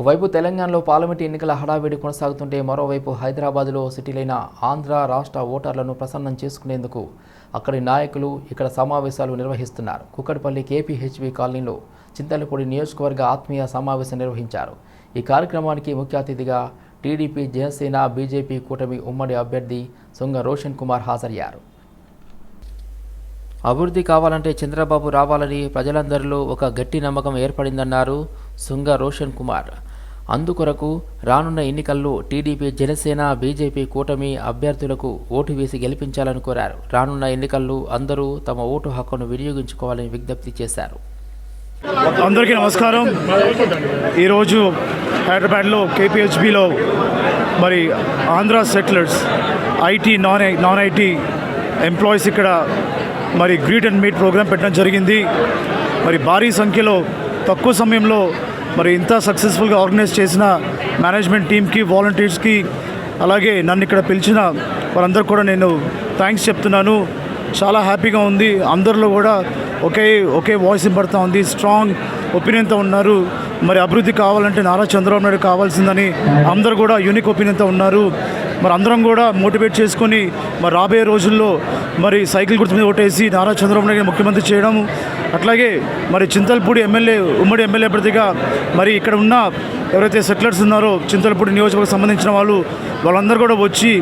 ఓవైపు తెలంగాణలో పార్లమెంటు ఎన్నికల హడావిడి కొనసాగుతుంటే మరోవైపు హైదరాబాద్లో సిటీలైన ఆంధ్ర రాష్ట్ర ఓటర్లను ప్రసన్నం చేసుకునేందుకు అక్కడి నాయకులు ఇక్కడ సమావేశాలు నిర్వహిస్తున్నారు. కుక్కడపల్లి కేపీహెచ్బి కాలనీలో చింతలపూడి నియోజకవర్గ ఆత్మీయ సమావేశం నిర్వహించారు. ఈ కార్యక్రమానికి ముఖ్య అతిథిగా టీడీపీ జనసేన బీజేపీ కూటమి ఉమ్మడి అభ్యర్థి సొంగ రోషన్ కుమార్ హాజరయ్యారు. అభివృద్ధి కావాలంటే చంద్రబాబు రావాలని ప్రజలందరిలో ఒక గట్టి నమ్మకం ఏర్పడిందన్నారు సుంగ రోషన్ కుమార్. అందుకొరకు రానున్న ఎన్నికల్లో టీడీపీ జనసేన బీజేపీ కూటమి అభ్యర్థులకు ఓటు వేసి గెలిపించాలని కోరారు. రానున్న ఎన్నికల్లో అందరూ తమ ఓటు హక్కును వినియోగించుకోవాలని విజ్ఞప్తి చేశారు. అందరికీ నమస్కారం. ఈరోజు హైదరాబాద్లో కేపీహెచ్బిలో మరి Andhra settlers IT non I non IT employees ఇక్కడ మరి గ్రీట్ అండ్ మీట్ ప్రోగ్రామ్ పెట్టడం జరిగింది. మరి భారీ సంఖ్యలో తక్కువ సమయంలో మరి ఇంత సక్సెస్ఫుల్గా ఆర్గనైజ్ చేసిన మేనేజ్మెంట్ టీమ్కి వాలంటీర్స్కి అలాగే నన్ను ఇక్కడ పిలిచిన వారందరూ కూడా నేను థ్యాంక్స్ చెప్తున్నాను. చాలా హ్యాపీగా ఉంది. అందరిలో కూడా ఒకే ఒకే వాయిస్ వినపడతా ఉంది. స్ట్రాంగ్ ఒపీనియన్తో ఉన్నారు. మరి అభివృద్ధి కావాలంటే నారా చంద్రబాబు నాయుడు కావాల్సిందని అందరూ కూడా యూనిక్ ఒపీనియన్తో ఉన్నారు. మరి అందరం కూడా మోటివేట్ చేసుకొని మరి రాబోయే రోజుల్లో మరి సైకిల్ గుర్తు మీద ఓటేసి నారా చంద్రబాబు నాయుడు ముఖ్యమంత్రి చేయడం అట్లాగే మరి చింతలపూడి ఎమ్మెల్యే ఉమ్మడి ఎమ్మెల్యే అభ్యర్థిగా మరి ఇక్కడ ఉన్న ఎవరైతే సెటిలర్స్ ఉన్నారో చింతలపూడి నియోజకవర్గం సంబంధించిన వాళ్ళు వాళ్ళందరూ కూడా వచ్చి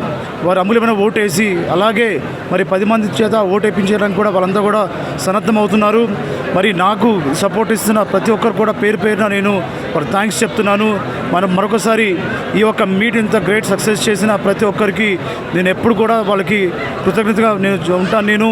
వారి అమూల్యమైన ఓటు వేసి అలాగే మరి పది మంది చేత ఓటు వేయించడానికి కూడా వాళ్ళందరూ కూడా సన్నద్ధం అవుతున్నారు మరి నాకు సపోర్ట్ ఇస్తున్న ప్రతి ఒక్కరు కూడా పేరు పేరున నేను వారు థ్యాంక్స్ చెప్తున్నాను. మనం మరొకసారి ఈ యొక్క మీట్ ఇంత గ్రేట్ సక్సెస్ చేసిన ప్రతి ఒక్కరికి నేను ఎప్పుడు కూడా వాళ్ళకి కృతజ్ఞతగా నేను ఉంటాను. నేను